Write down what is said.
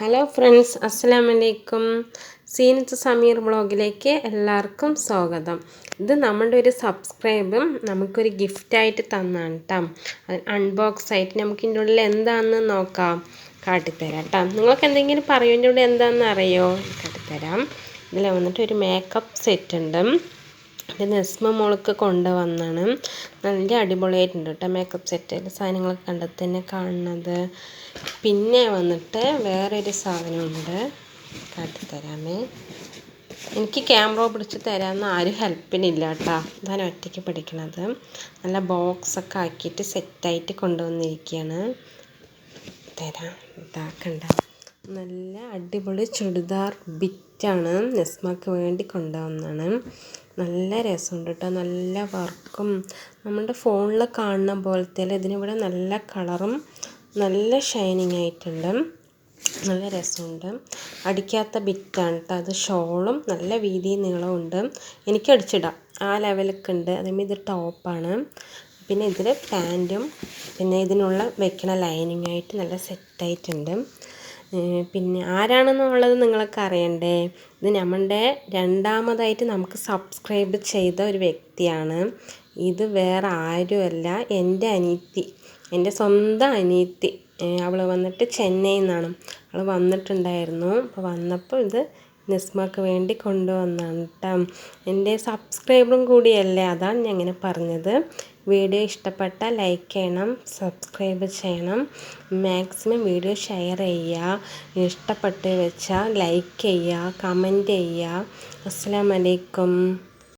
Hello friends അസ്സലാം വലൈക്കും സീനത്ത് സമീർ ബ്ലോഗിലേക്ക് എല്ലാവർക്കും സ്വാഗതം. ഇത് നമ്മുടെ ഒരു സബ്സ്ക്രൈബും നമുക്കൊരു ഗിഫ്റ്റായിട്ട് തന്നാണ് കേട്ടോ അൺബോക്സ് ആയിട്ട് നമുക്ക് ഇതിന്റെ ഉള്ളിൽ എന്താണെന്ന് നോക്കാം. കാട്ടിത്തരാം കേട്ടോ നിങ്ങൾക്ക് എന്തെങ്കിലും പറയും ഇതിന്റെ ഉള്ളിൽ എന്താണെന്ന് അറിയോ? കാട്ടിത്തരാം. ഇതിൽ വന്നിട്ട് ഒരു മേക്കപ്പ് സെറ്റ് ഉണ്ട്. ഇത് നെസ്മ മോൾക്ക് കൊണ്ടുവന്നാണ്. നല്ല അടിപൊളിയായിട്ടുണ്ട് കേട്ടോ മേക്കപ്പ് സെറ്റ് സാധനങ്ങളൊക്കെ കണ്ടത് തന്നെ കാണുന്നത്. പിന്നെ വന്നിട്ട് വേറൊരു സാധനമുണ്ട്. കാട്ടിത്തരാമേ എനിക്ക് ക്യാമറ പിടിച്ച് തരാമെന്ന് ആരും ഹെൽപ്പിനില്ല കേട്ടോ. ഞാൻ ഒറ്റയ്ക്ക് പിടിക്കണത്. നല്ല ബോക്സൊക്കെ ആക്കിയിട്ട് സെറ്റായിട്ട് കൊണ്ടുവന്നിരിക്കുകയാണ്. തരാം. ഇതാക്കണ്ട നല്ല അടിപൊളി ചുടിദാർ ബിറ്റാണ് നെസ്മക്ക് വേണ്ടി കൊണ്ടുവന്നതാണ്. നല്ല രസമുണ്ട് കേട്ടോ നല്ല വർക്കും. നമ്മുടെ ഫോണിൽ കാണുന്ന പോലത്തെ ഇതിനിവിടെ നല്ല കളറും നല്ല ഷൈനിങ് ആയിട്ടുണ്ട്. നല്ല രസമുണ്ട്. അടിക്കാത്ത ബിറ്റാണ് കേട്ടോ അത് ഷോളും നല്ല വീതി ഉണ്ട്. എനിക്ക് അടിച്ചിടാം. ആ ലെവലൊക്കെ ഉണ്ട്. അതേമാതിരി ഇത് ടോപ്പാണ്. പിന്നെ ഇതിൽ പാന്റും പിന്നെ ഇതിനുള്ള വെക്കണ ലൈനിങ് ആയിട്ട് നല്ല സെറ്റായിട്ടുണ്ട്. പിന്നെ ആരാണെന്നുള്ളത് നിങ്ങൾക്ക് അറിയണ്ടേ? ഇത് നമ്മളുടെ രണ്ടാമതായിട്ട് നമുക്ക് സബ്സ്ക്രൈബ് ചെയ്ത ഒരു വ്യക്തിയാണ്. ഇത് വേറെ ആരുമല്ല. എന്റെ അനിയത്തി. എന്റെ സ്വന്തം അനിയത്തി. അവൾ വന്നിട്ട് ചെന്നൈയിൽ നിന്നാണ്. അവൾ വന്നിട്ടുണ്ടായിരുന്നു. അപ്പോൾ വന്നപ്പോൾ ഇത് നിസ്മക്ക് വേണ്ടി കൊണ്ടുവന്നാണ് കേട്ടോ എന്റെ സബ്സ്ക്രൈബറും കൂടിയല്ലേ അതാണ് ഞാൻ ഇങ്ങനെ പറഞ്ഞത്. വീഡിയോ ഇഷ്ടപ്പെട്ട ലൈക്ക് ചെയ്യണം സബ്സ്ക്രൈബ് ചെയ്യണം. മാക്സിമം വീഡിയോ ഷെയർ ചെയ്യുക. ഇഷ്ടപ്പെട്ട് വെച്ചാൽ ലൈക്ക് ചെയ്യുക കമന്റ് ചെയ്യുക. അസ്സാം വലൈക്കും